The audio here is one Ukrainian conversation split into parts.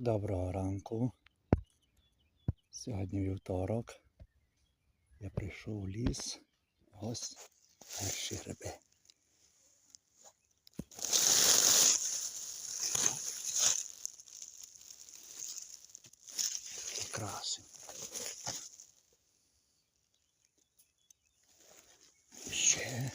Доброго ранку. Сьогодні вівторок. Я прийшов у ліс. Ось перші гриби. Такі краси. Ще.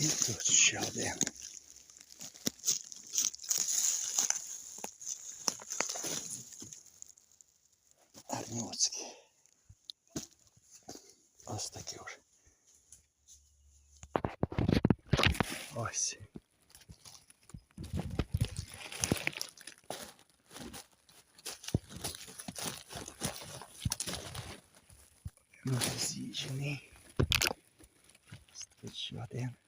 І тут ще один. Арнюцький. Ось такі вже. Ось. Роз'їжджений. Ось Тут ще один.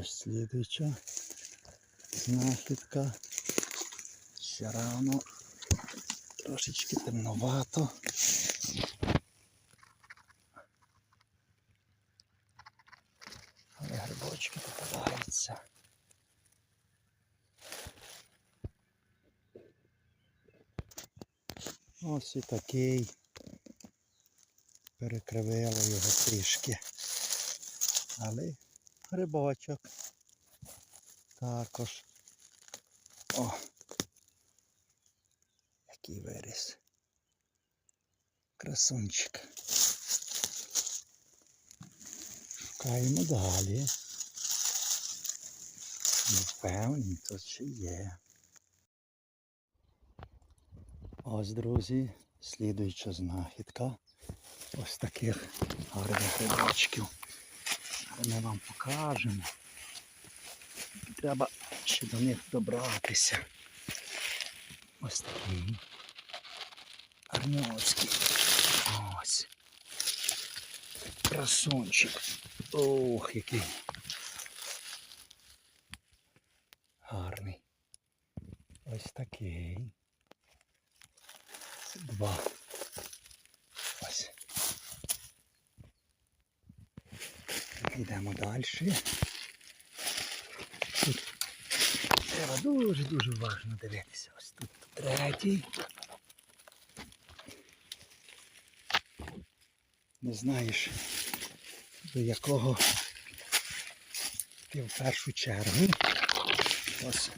Ось слідуюча знахідка. Ще рано. Трошечки темновато. Але грибочки попадаються. Ось і такий. Перекривило його трішки. Але грибочок. Також. О! Який виріс. Красунчик. Шукаємо далі. Не впевнені, тут ще є. Ось, друзі, слідуюча знахідка. Ось таких гарних грибочків. Ми вам покажемо. Треба ще до них добратися. Ось такий. Арньовський. Ось. Красунчик. Ох, який. Гарний. Ось такий. Два. Йдемо далі. Тут треба дуже-дуже уважно дивитися. Ось тут третій. Не знаєш, до якого ти в першу чергу. Ось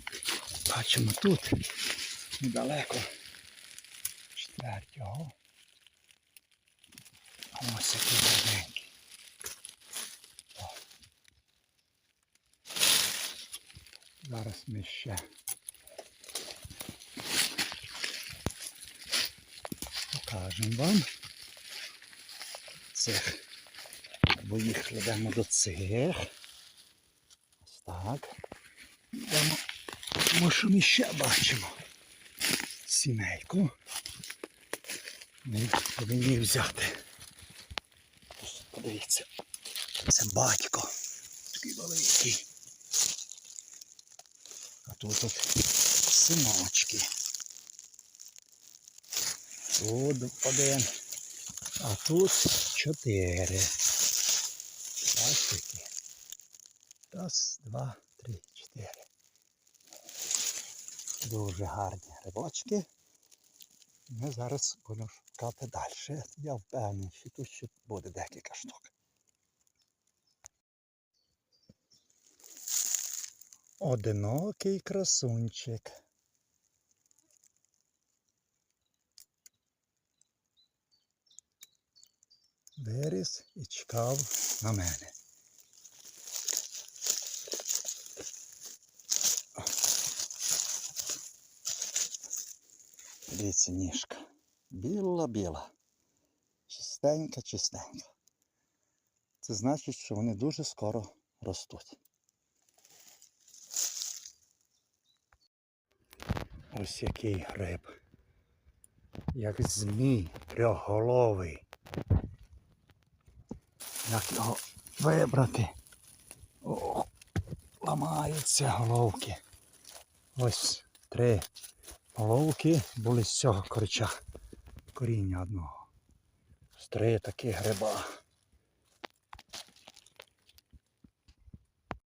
бачимо тут недалеко четвертього. Ось який гарненький. Зараз ми ще покажемо вам цих. Бо їх кладемо до цих. Ось так. Йдемо. Тому що ми ще бачимо сімейку. Ми повинні взяти. Подивіться. Це батько. Такий великий. Тут от синочки. Тут один. А тут чотири. Раз, два, три, чотири. Дуже гарні грибочки. Ми зараз будемо шукати далі. Я впевнений, що тут ще буде декілька штук. Одинокий красунчик. виріс і чекав на мене. Дивіться, ніжка. Біла-біла. Чистенька, чистенька. Це значить, що вони дуже скоро ростуть. Ось який гриб. Як змій трьохголовий. Як його вибрати? Ох, ламаються головки. Ось три головки були з цього корча. Коріння одного. З три такі гриба.